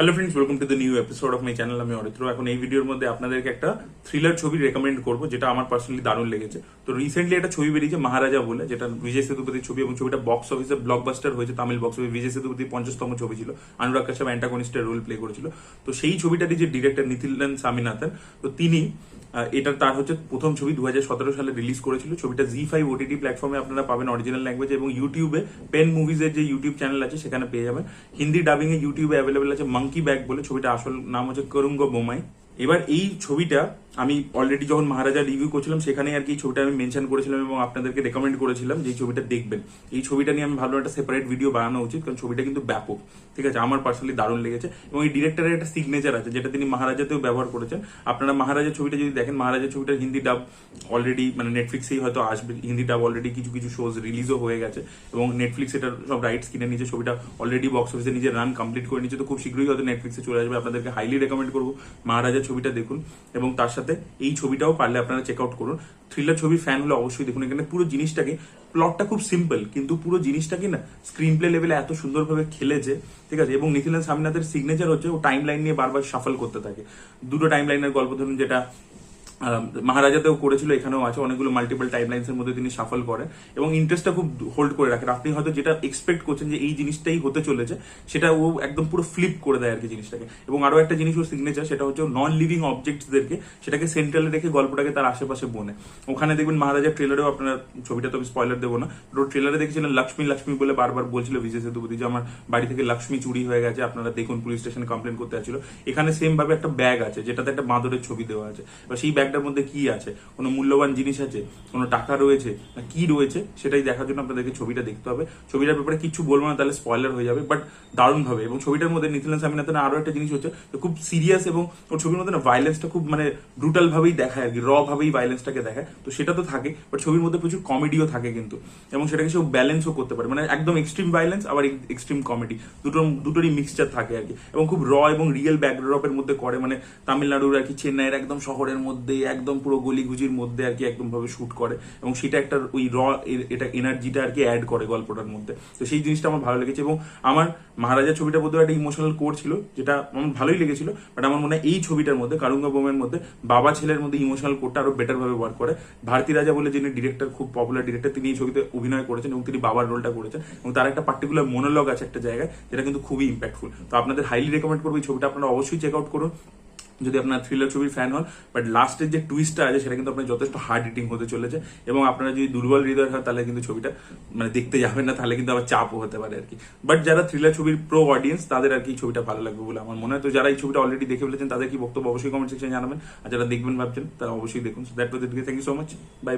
Hello friends welcome to the new episode of my channel আমি অরিত্র। এখন এই ভিডিওর মধ্যে আপনাদেরকে একটা থ্রিলার ছবি রেকমেন্ড করব, যেটা আমার পার্সোনালি দারুণ লেগেছে। তো রিসেন্টলি একটা ছবি বেরিয়েছে, মহারাজা বলে, যেটা বিজয় সেতুপতির ছবি, এবং ছবিটা বক্স অফিসে ব্লকবাস্টার হয়েছে, তামিল বক্স অফিসে বিজয় সেতুপতি পঞ্চাশতম ছবি ছিল। অনুরাগ কাশ্যপ অ্যান্টাগনিস্টের রোল প্লে করেছিল। তো সেই ছবিটারই যে ডিরেক্টর নিথিলেন স্বামীনাথন, তো তিনি এটা তার হচ্ছে প্রথম ছবি দুহাজার সতেরো সালে রিলিজ করেছিল। ছবিটা জি ফাইভ ওটিটি প্ল্যাটফর্মে আপনারা পাবেন অরিজিনাল ল্যাঙ্গুয়েজ এবং ইউটিউবে পেন মুভিজের যে ইউটিউব চ্যানেল আছে, সেখানে পেয়ে যাবেন। হিন্দি ডাবিং এ ইউটিউবে অ্যাভেলেবেল আছে মাঙ্কি ব্যাগ বলে। ছবিটা আসল নাম হচ্ছে করুঙ্গ বোমাই এবার এই ছবিটা আমি অলরেডি যখন মহারাজা রিভিউ করছিলাম সেখানে আর কি ছবিটা আমি মেনশন করেছিলাম এবং আপনাদেরকে রেকমেন্ড করেছিলাম যে ছবিটা দেখবেন। এই ছবিটা নিয়ে আমি ভাবলাম একটা সেপারেট ভিডিও বানানো উচিত, কারণ ছবিটা কিন্তু ব্যাপক, ঠিক আছে? আমার পার্সোনালি দারুণ লেগেছে এবং এই ডিরেক্টরের একটা সিগনেচার আছে, যেটা তিনি মহারাজাতেও ব্যবহার করেছেন। আপনারা মহারাজা ছবিটা যদি দেখেন, মহারাজা ছবিটার হিন্দি ডাব অলরেডি মানে নেটফ্লিক্সেই হয়তো আসবে, হিন্দি ডাব অলরেডি কিছু কিছু শোজ রিলিজও হয়ে গেছে এবং নেটফ্লিক্স এটার সব রাইটস কিনে নিয়েছে, ছবিটা অলরেডি বক্স অফিসে নিজের রান কমপ্লিট করে নিয়েছে। তো খুব শীঘ্রই হয়তো নেটফ্লিক্সে চলে আসবে। আপনাদেরকে হাইলি রেকমেন্ড করব। মহারাজা ছবিটা দেখুন এবং তার সাথে এই ছবিটাও পারলে আপনারা চেক আউট করুন। থ্রিলার ছবি ফ্যান হলে অবশ্যই দেখুন। এখানে পুরো জিনিসটাকে প্লটটা খুব সিম্পল কিন্তু পুরো জিনিসটাকে না স্ক্রিন প্লে লেভেলে এত সুন্দরভাবে খেলেছে, ঠিক আছে? এবং নিখিলেন স্বামীনাথের সিগনেচার হচ্ছে, ও টাইম লাইন নিয়ে বারবার সাফল করতে থাকে। দুটো টাইম লাইনের গল্প ধরুন, যেটা মহারাজাতেও করেছিল, এখানেও আছে, অনেকগুলো মাল্টিপল টাইম লাইন্সের মধ্যে তিনি সাফল করেন এবং ইন্টারেস্টটা খুব হোল্ড করে রাখেন আপনি হয়তো যেটা এক্সপেক্ট করছেন যে এই জিনিসটাই হতে চলেছে, সেটা ও একদম পুরো ফ্লিপ করে দেয় আর কি জিনিসটাকে। এবং আরও একটা জিনিস ওর সিগনেচার সেটা হচ্ছে নন লিভিং অবজেক্টসদেরকে সেটাকে সেন্ট্রালে রেখে গল্পটাকে তার আশেপাশে বনে। ওখানে দেখবেন মহারাজার ট্রেলারেও আপনার, ছবিটা তো আমি স্পয়লার দেবো না ওর ট্রেলারে দেখেছিলেন লক্ষ্মী লক্ষ্মী বলে বারবার বলছিল বিজয় সেতুপতি যে, আমার বাড়ি থেকে লক্ষ্মী চুরি হয়ে গেছে, আপনারা দেখুন পুলিশ স্টেশনে কমপ্লেন করতে আসছিল। এখানে সেম ভাবে একটা ব্যাগ আছে, যেটাতে একটা বাঁদরের ছবি দেওয়া আছে। সেই ব্যাগটার মধ্যে কি আছে? কোনো মূল্যবান জিনিস আছে? কোনো টাকা রয়েছে? না, কি রয়েছে? সেটাই দেখার জন্য আপনাদেরকে ছবিটা দেখতে হবে। ছবিটার ব্যাপারে কিছু বলব না, তাহলে স্পয়লার হয়ে যাবে বাট ভাবে এবং ছবিটার মধ্যে নিখিলেন স্বামীনাথনের আরও একটা জিনিস হচ্ছে খুব সিরিয়াস এবং ওর ছবির মধ্যে না ভাইলেন্সটা খুব মানে ব্রুটাল ভাবেই দেখায় আর কি র ভাবেই ভাইলেন্সটাকে দেখায়। তো সেটা তো থাকে বাট ছবির মধ্যে প্রচুর কমেডিও থাকে কিন্তু। এবং সেটাকে সে ব্যালেন্সও করতে পারে। মানে একদম এক্সট্রিম ভাইলেন্স আবার এক্সট্রিম কমেডি দুটোর, দুটোরই মিক্সচার থাকে আর কি। এবং খুব র এবং রিয়েল ব্যাকড্রপের মধ্যে করে। মানে তামিলনাড়ুর আর কি, চেন্নাইয়ের একদম শহরের মধ্যে একদম পুরো গলিগুজির মধ্যে আর কি একদম ভাবে শুট করে এবং সেটা একটা ওই র এটা এনার্জিটা আর কি অ্যাড করে গল্পটার মধ্যে। তো সেই জিনিসটা আমার ভালো লেগেছে এবং আমার মহারাজা ছবিটার মধ্যে একটা ইমোশনাল কোর ছিল, যেটা আমার ভালোই লেগেছিল বাট আমার মনে হয় এই ছবিটার মধ্যে, কারুঙ্গা বোমের মধ্যে, বাবা ছেলের মধ্যে ইমোশনাল কোরটা আরও বেটার ভাবে ওয়ার্ক করে। ভারতী রাজা বলে যিনি ডিরেক্টর খুব পপুলার ডিরেক্টর তিনি এই ছবিতে অভিনয় করেছেন এবং তিনি বাবার রোলটা করেছেন এবং তার একটা পার্টিকুলার মনোলগ আছে একটা জায়গায়, যেটা কিন্তু খুবই ইম্প্যাক্টফুল তো আপনাদের হাইলি রেকমেন্ড করব এই ছবিটা, আপনারা অবশ্যই চেক আউট করুন। যদি আপনার থ্রিলার ছবির ফ্যান হন বাট লাস্টের যে টুইস্টটা আছে, সেটা কিন্তু আপনার যথেষ্ট হার্ড হিটিং হতে চলেছে এবং আপনারা যদি দুর্বল হৃদয় হয়, তাহলে কিন্তু ছবিটা মানে দেখতে যাবেন না, তাহলে কিন্তু আবার চাপও হতে পারে আর কি। বাট যারা থ্রিলার ছবির প্রো অডিয়েন্স তাদের আর কি ছবিটা ভালো লাগবে বলে আমার মনে হয়। তো যারা এই ছবিটা অলরেডি দেখে ফেলেছেন, তাদের কি বক্তব্য অবশ্যই কমেন্ট সেকশনে জানাবেন। আর যারা দেখবেন ভাবছেন, তারা অবশ্যই দেখুন। That was it thank you so much bye